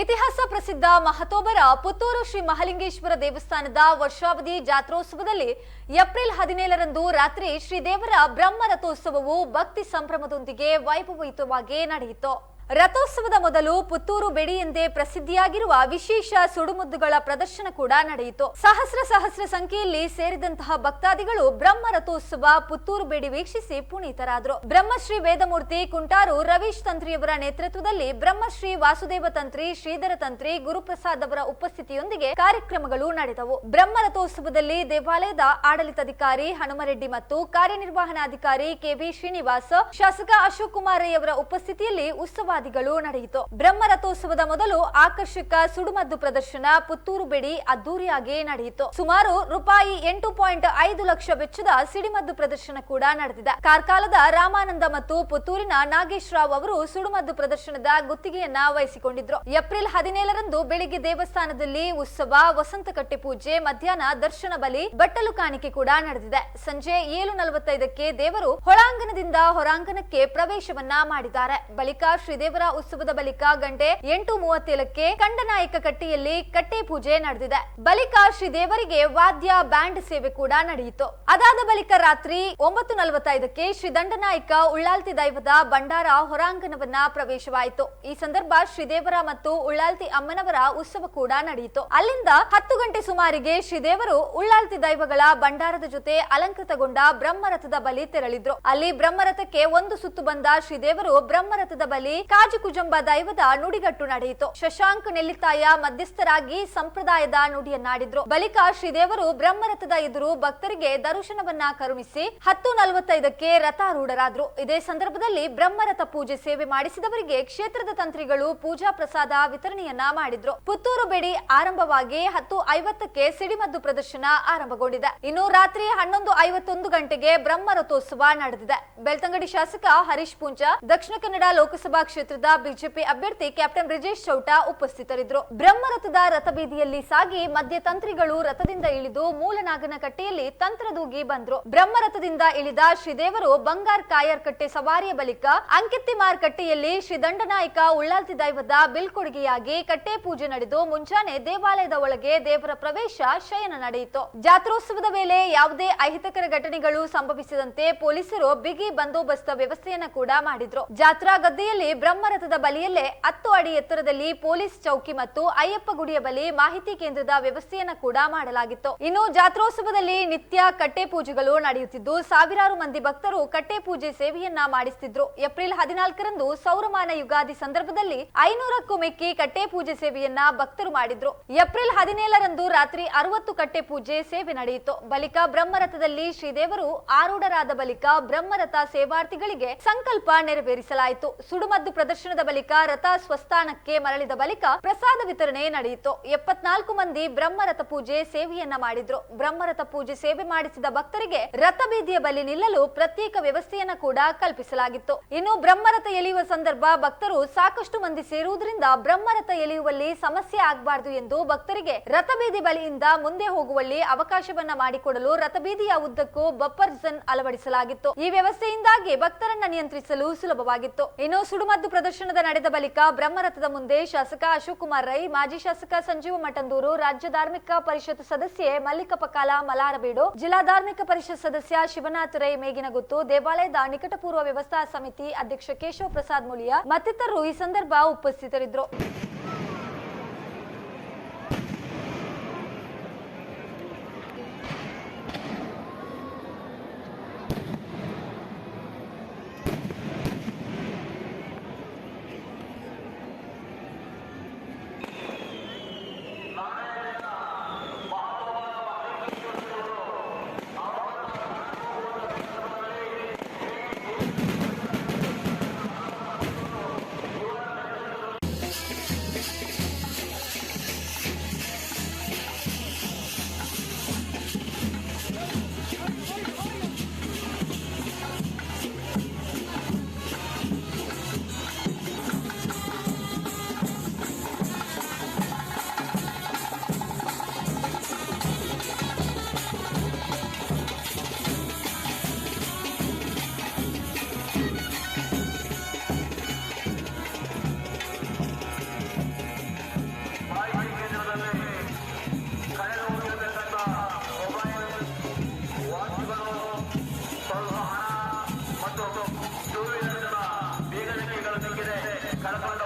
ಇತಿಹಾಸ ಪ್ರಸಿದ್ಧ ಮಹತೋಬರ ಪುತ್ತೂರು ಶ್ರೀ ಮಹಾಲಿಂಗೇಶ್ವರ ದೇವಸ್ಥಾನದ ವರ್ಷಾವಧಿ ಜಾತ್ರೋತ್ಸವದಲ್ಲಿ ಏಪ್ರಿಲ್ ಹದಿನೇಳರಂದು ರಾತ್ರಿ ಶ್ರೀದೇವರ ಬ್ರಹ್ಮ ರಥೋತ್ಸವವು ಭಕ್ತಿ ಸಂಭ್ರಮದೊಂದಿಗೆ ವೈಭವಯುತವಾಗಿ ನಡೆಯಿತು. ರಥೋತ್ಸವದ ಮೊದಲು ಪುತ್ತೂರು ಬೆಡಿ ಎಂದೇ ಪ್ರಸಿದ್ಧಿಯಾಗಿರುವ ವಿಶೇಷ ಸುಡುಮುದ್ದುಗಳ ಪ್ರದರ್ಶನ ಕೂಡ ನಡೆಯಿತು. ಸಹಸ್ರ ಸಹಸ್ರ ಸಂಖ್ಯೆಯಲ್ಲಿ ಸೇರಿದಂತಹ ಭಕ್ತಾದಿಗಳು ಬ್ರಹ್ಮ ರಥೋತ್ಸವ ಪುತ್ತೂರು ಬೇಡಿ ವೀಕ್ಷಿಸಿ ಪುನೀತರಾದರು. ಬ್ರಹ್ಮಶ್ರೀ ವೇದಮೂರ್ತಿ ಕುಂಟಾರು ರವೀಶ್ ತಂತ್ರಿಯವರ ನೇತೃತ್ವದಲ್ಲಿ ಬ್ರಹ್ಮಶ್ರೀ ವಾಸುದೇವ ತಂತ್ರಿ, ಶ್ರೀಧರ ತಂತ್ರಿ, ಗುರುಪ್ರಸಾದ್ ಅವರ ಉಪಸ್ಥಿತಿಯೊಂದಿಗೆ ಕಾರ್ಯಕ್ರಮಗಳು ನಡೆದವು. ಬ್ರಹ್ಮ ರಥೋತ್ಸವದಲ್ಲಿ ದೇವಾಲಯದ ಆಡಳಿತಾಧಿಕಾರಿ ಹನುಮರೆಡ್ಡಿ ಮತ್ತು ಕಾರ್ಯನಿರ್ವಹಣಾಧಿಕಾರಿ ಕೆವಿ ಶ್ರೀನಿವಾಸ್, ಶಾಸಕ ಅಶೋಕ್ ಕುಮಾರ್ ರೈ ಅವರ ಉಪಸ್ಥಿತಿಯಲ್ಲಿ ಉತ್ಸವಾದಿಗಳು ನಡೆಯಿತು. ಬ್ರಹ್ಮ ರಥೋತ್ಸವದ ಮೊದಲು ಆಕರ್ಷಕ ಸುಡುಮದ್ದು ಪ್ರದರ್ಶನ ಪುತ್ತೂರು ಬೆಡಿ ಅದ್ದೂರಿಯಾಗಿ ನಡೆಯಿತು. ಸುಮಾರು ರೂಪಾಯಿ ಎಂಟು ಪಾಯಿಂಟ್ ಐದು ಲಕ್ಷ ವೆಚ್ಚದ ಸಿಡಿಮದ್ದು ಪ್ರದರ್ಶನ ಕೂಡ ನಡೆದಿದೆ. ಕಾರ್ಕಾಲದ ರಾಮಾನಂದ ಮತ್ತು ಪುತ್ತೂರಿನ ನಾಗೇಶ್ ರಾವ್ ಅವರು ಸುಡುಮದ್ದು ಪ್ರದರ್ಶನದ ಗುತ್ತಿಗೆಯನ್ನ ವಹಿಸಿಕೊಂಡಿದ್ರು. ಏಪ್ರಿಲ್ ಹದಿನೇಳರಂದು ಬೆಳಿಗ್ಗೆ ದೇವಸ್ಥಾನದಲ್ಲಿ ಉತ್ಸವ ವಸಂತ ಕಟ್ಟೆ ಪೂಜೆ, ಮಧ್ಯಾಹ್ನ ದರ್ಶನ ಬಲಿ, ಬಟ್ಟಲು ಕಾಣಿಕೆ ಕೂಡ ನಡೆದಿದೆ. ಸಂಜೆ ಏಳು ನಲವತ್ತೈದಕ್ಕೆ ದೇವರು ಹೊಳಾಂಗಣದಿಂದ ಹೊರಾಂಗಣಕ್ಕೆ ಪ್ರವೇಶವನ್ನ ಮಾಡಿದ್ದಾರೆ. ಬಳಿಕ ಶ್ರೀದೇವರ ಉತ್ಸವದ ಬಳಿಕ ಗಂಟೆ ಎಂಟು ಮೂವತ್ತೇಳಕ್ಕೆ ಕಂಡನಾಯಕ ಕಟ್ಟಿಯಲ್ಲಿ ಕಟ್ಟೆ ಪೂಜೆ ನಡೆದಿದೆ. ಬಳಿಕ ಶ್ರೀದೇವರಿಗೆ ವಾದ್ಯ, ಬ್ಯಾಂಡ್ ಸೇವೆ ಕೂಡ ನಡೆಯಿತು. ಅದಾದ ಬಳಿಕ ರಾತ್ರಿ ಒಂಬತ್ತು ನಲವತ್ತೈದಕ್ಕೆ ಶ್ರೀ ದಂಡನಾಯಕ ಉಳ್ಳಾಲ್ತಿ ದೈವದ ಭಂಡಾರ ಹೊರಾಂಗಣವನ್ನ ಪ್ರವೇಶವಾಯಿತು. ಈ ಸಂದರ್ಭ ಶ್ರೀದೇವರ ಮತ್ತು ಉಳ್ಳಾಲ್ತಿ ಅಮ್ಮನವರ ಉತ್ಸವ ಕೂಡ ನಡೆಯಿತು. ಅಲ್ಲಿಂದ ಹತ್ತು ಗಂಟೆ ಸುಮಾರಿಗೆ ಶ್ರೀದೇವರು ಉಳ್ಳಾಲ್ತಿ ದೈವಗಳ ಭಂಡಾರದ ಜೊತೆ ಅಲಂಕೃತಗೊಂಡ ಬ್ರಹ್ಮರಥದ ಬಲಿ ತೆರಳಿದ್ರು. ಅಲ್ಲಿ ಬ್ರಹ್ಮರಥಕ್ಕೆ ಒಂದು ಸುತ್ತು ಬಂದ ಶ್ರೀದೇವರು ಬ್ರಹ್ಮರಥದ ಬಲಿ ಕಾಜುಕುಜಂಬ ದೈವದ ನುಡಿಗಟ್ಟು ನಡೆಯಿತು. ಶಶಾಂಕ್ ನೆಲ್ಲಿತಾಯ ಮಧ್ಯಸ್ಥರಾಗಿ ಸಂಪ್ರದಾಯದ ನುಡಿಯನ್ನಾಡಿದ್ರು. ಬಳಿಕ ಶ್ರೀದೇವರು ಬ್ರಹ್ಮರಥದ ಎದುರು ಭಕ್ತರಿಗೆ ದರ್ಶನವನ್ನ ಕರುಣಿಸಿ ಹತ್ತು ನಲವತ್ತೈದಕ್ಕೆ ರಥಾರೂಢರಾದ್ರು. ಇದೇ ಸಂದರ್ಭದಲ್ಲಿ ಬ್ರಹ್ಮರಥ ಪೂಜೆ ಸೇವೆ ಮಾಡಿಸಿದವರಿಗೆ ಕ್ಷೇತ್ರದ ತಂತ್ರಿಗಳು ಪೂಜಾ ಪ್ರಸಾದ ವಿತರಣೆಯನ್ನ ಮಾಡಿದ್ರು. ಪುತ್ತೂರು ಬೆಡಿ ಆರಂಭವಾಗಿ ಹತ್ತು ಐವತ್ತಕ್ಕೆ ಸಿಡಿಮದ್ದು ಪ್ರದರ್ಶನ ಆರಂಭಗೊಂಡಿದೆ. ಇನ್ನು ರಾತ್ರಿ ಹನ್ನೊಂದು ಐವತ್ತೊಂದು ಗಂಟೆಗೆ ಬ್ರಹ್ಮರಥೋತ್ಸವ ನಡೆದಿದೆ. ಬೆಳ್ತಂಗಡಿ ಶಾಸಕ ಹರೀಶ್ ಪೂಂಜಾ ದಕ್ಷಿಣ ಕನ್ನಡ ಲೋಕಸಭಾ ಕ್ಷೇತ್ರದ ಬಿಜೆಪಿ ಅಭ್ಯರ್ಥಿ ಕ್ಯಾಪ್ಟನ್ ಬ್ರಿಜೇಶ್ ಚೌಟ ಉಪಸ್ಥಿತರಿದ್ದರು. ಬ್ರಹ್ಮರಥದ ರಥಬೀದಿಯಲ್ಲಿ ಸಾಗಿ ಮಧ್ಯ ತಂತ್ರಿಗಳು ರಥದಿಂದ ಇಳಿದು ಮೂಲನಾಗನ ಕಟ್ಟೆಯಲ್ಲಿ ತಂತ್ರದೂಗಿ ಬಂದ್ರು. ಬ್ರಹ್ಮರಥದಿಂದ ಇಳಿದ ಶ್ರೀದೇವರು ಬಂಗಾರ್ ಕಾಯರ್ ಕಟ್ಟೆ ಸವಾರಿಯ ಬಳಿಕ ಅಂಕಿತ್ತಿಮಾರ್ ಕಟ್ಟೆಯಲ್ಲಿ ಶ್ರೀ ದಂಡನಾಯಕ ಉಳ್ಳಾಲ್ತಿ ದೈವದ ಬಿಲ್ಕೊಡುಗೆಯಾಗಿ ಕಟ್ಟೆ ಪೂಜೆ ನಡೆದು ಮುಂಜಾನೆ ದೇವಾಲಯದ ಒಳಗೆ ದೇವರ ಪ್ರವೇಶ ಶಯನ ನಡೆಯಿತು. ಜಾತ್ರೋತ್ಸವದ ವೇಳೆ ಯಾವುದೇ ಅಹಿತಕರ ಘಟನೆಗಳು ಸಂಭವಿಸದಂತೆ ಪೊಲೀಸರು ಬಿಗಿ ಬಂದೋಬಸ್ತ್ ವ್ಯವಸ್ಥೆಯನ್ನು ಕೂಡ ಮಾಡಿದ್ರು. ಜಾತ್ರಾ ಗದ್ದೆಯಲ್ಲಿ ಬ್ರಹ್ಮರಥದ ಬಲಿಯಲ್ಲೇ ಹತ್ತು ಅಡಿ ಎತ್ತರದಲ್ಲಿ ಪೊಲೀಸ್ ಚೌಕಿ ಮತ್ತು ಅಯ್ಯಪ್ಪ ಗುಡಿಯ ಬಳಿ ಮಾಹಿತಿ ಕೇಂದ್ರದ ವ್ಯವಸ್ಥೆಯನ್ನ ಕೂಡ ಮಾಡಲಾಗಿತ್ತು. ಇನ್ನು ಜಾತ್ರೋತ್ಸವದಲ್ಲಿ ನಿತ್ಯ ಕಟ್ಟೆ ಪೂಜೆಗಳು ನಡೆಯುತ್ತಿದ್ದು, ಸಾವಿರಾರು ಮಂದಿ ಭಕ್ತರು ಕಟ್ಟೆ ಪೂಜೆ ಸೇವೆಯನ್ನ ಮಾಡಿಸುತ್ತಿದ್ರು ಏಪ್ರಿಲ್ ಹದಿನಾಲ್ಕರಂದು ಸೌರಮಾನ ಯುಗಾದಿ ಸಂದರ್ಭದಲ್ಲಿ ಐನೂರಕ್ಕೂ ಮಿಕ್ಕಿ ಕಟ್ಟೆ ಪೂಜೆ ಸೇವೆಯನ್ನ ಭಕ್ತರು ಮಾಡಿದ್ರು. ಏಪ್ರಿಲ್ ಹದಿನೇಳರಂದು ರಾತ್ರಿ ಅರವತ್ತು ಕಟ್ಟೆ ಪೂಜೆ ಸೇವೆ ನಡೆಯಿತು. ಬಳಿಕ ಬ್ರಹ್ಮರಥದಲ್ಲಿ ಶ್ರೀದೇವರು ಆರೂಢರಾದ ಬಳಿಕ ಬ್ರಹ್ಮರಥ ಸೇವಾರ್ಥಿಗಳಿಗೆ ಸಂಕಲ್ಪ ನೆರವೇರಿಸಲಾಯಿತು. ಸುಡುಮದ್ದು ಪ್ರದರ್ಶನದ ಬಳಿಕ ರಥ ಸ್ವಸ್ಥಾನಕ್ಕೆ ಮರಳಿದ ಬಳಿಕ ಪ್ರಸಾದ ವಿತರಣೆ ನಡೆಯಿತು. ಎಪ್ಪತ್ನಾಲ್ಕು ಮಂದಿ ಬ್ರಹ್ಮರಥ ಪೂಜೆ ಸೇವೆಯನ್ನ ಮಾಡಿದ್ರು. ಬ್ರಹ್ಮರಥ ಪೂಜೆ ಸೇವೆ ಮಾಡಿಸಿದ ಭಕ್ತರಿಗೆ ರಥ ಬಳಿ ನಿಲ್ಲಲು ಪ್ರತ್ಯೇಕ ವ್ಯವಸ್ಥೆಯನ್ನ ಕೂಡ ಕಲ್ಪಿಸಲಾಗಿತ್ತು. ಇನ್ನು ಬ್ರಹ್ಮರಥ ಎಳೆಯುವ ಸಂದರ್ಭ ಭಕ್ತರು ಸಾಕಷ್ಟು ಮಂದಿ ಸೇರುವುದರಿಂದ ಬ್ರಹ್ಮರಥ ಎಳೆಯುವಲ್ಲಿ ಸಮಸ್ಯೆ ಆಗಬಾರದು ಎಂದು ಭಕ್ತರಿಗೆ ರಥಬೀದಿ ಬಳಿಯಿಂದ ಮುಂದೆ ಹೋಗುವಲ್ಲಿ ಅವಕಾಶವನ್ನ ಮಾಡಿಕೊಡಲು ರಥಬೀದಿಯ ಉದ್ದಕ್ಕೂ ಬಫರ್ ಝನ್ ಅಳವಡಿಸಲಾಗಿತ್ತು. ಈ ವ್ಯವಸ್ಥೆಯಿಂದಾಗಿ ಭಕ್ತರನ್ನ ನಿಯಂತ್ರಿಸಲು ಸುಲಭವಾಗಿತ್ತು. ಇನ್ನು ಸುಡುಮದ್ದು ಪ್ರದರ್ಶನದ ನಡೆದ ಬಳಿಕ ಬ್ರಹ್ಮರಥದ ಮುಂದೆ ಶಾಸಕ ಅಶೋಕ್ ಕುಮಾರ್ ರೈ, ಮಾಜಿ ಶಾಸಕ ಸಂಜೀವ ಮಠಂದೂರು, ರಾಜ್ಯ ಧಾರ್ಮಿಕ ಪರಿಷತ್ ಸದಸ್ಯೆ ಮಲ್ಲಿಕಪ್ಪ ಕಾಲ ಮಲಾರಬೀಡು, ಜಿಲ್ಲಾ ಧಾರ್ಮಿಕ ಪರಿಷತ್ ಸದಸ್ಯ ಶಿವನಾಥ್ ರೈ ಮೇಗಿನಗುತ್ತು, ದೇವಾಲಯದ ನಿಕಟಪೂರ್ವ ವ್ಯವಸ್ಥಾ ಸಮಿತಿ ಅಧ್ಯಕ್ಷ ಕೇಶವ ಪ್ರಸಾದ್ ಮುಳಿಯ ಮತ್ತಿತರರು ಈ ಸಂದರ್ಭ ಉಪಸ್ಥಿತರಿದ್ದರು. から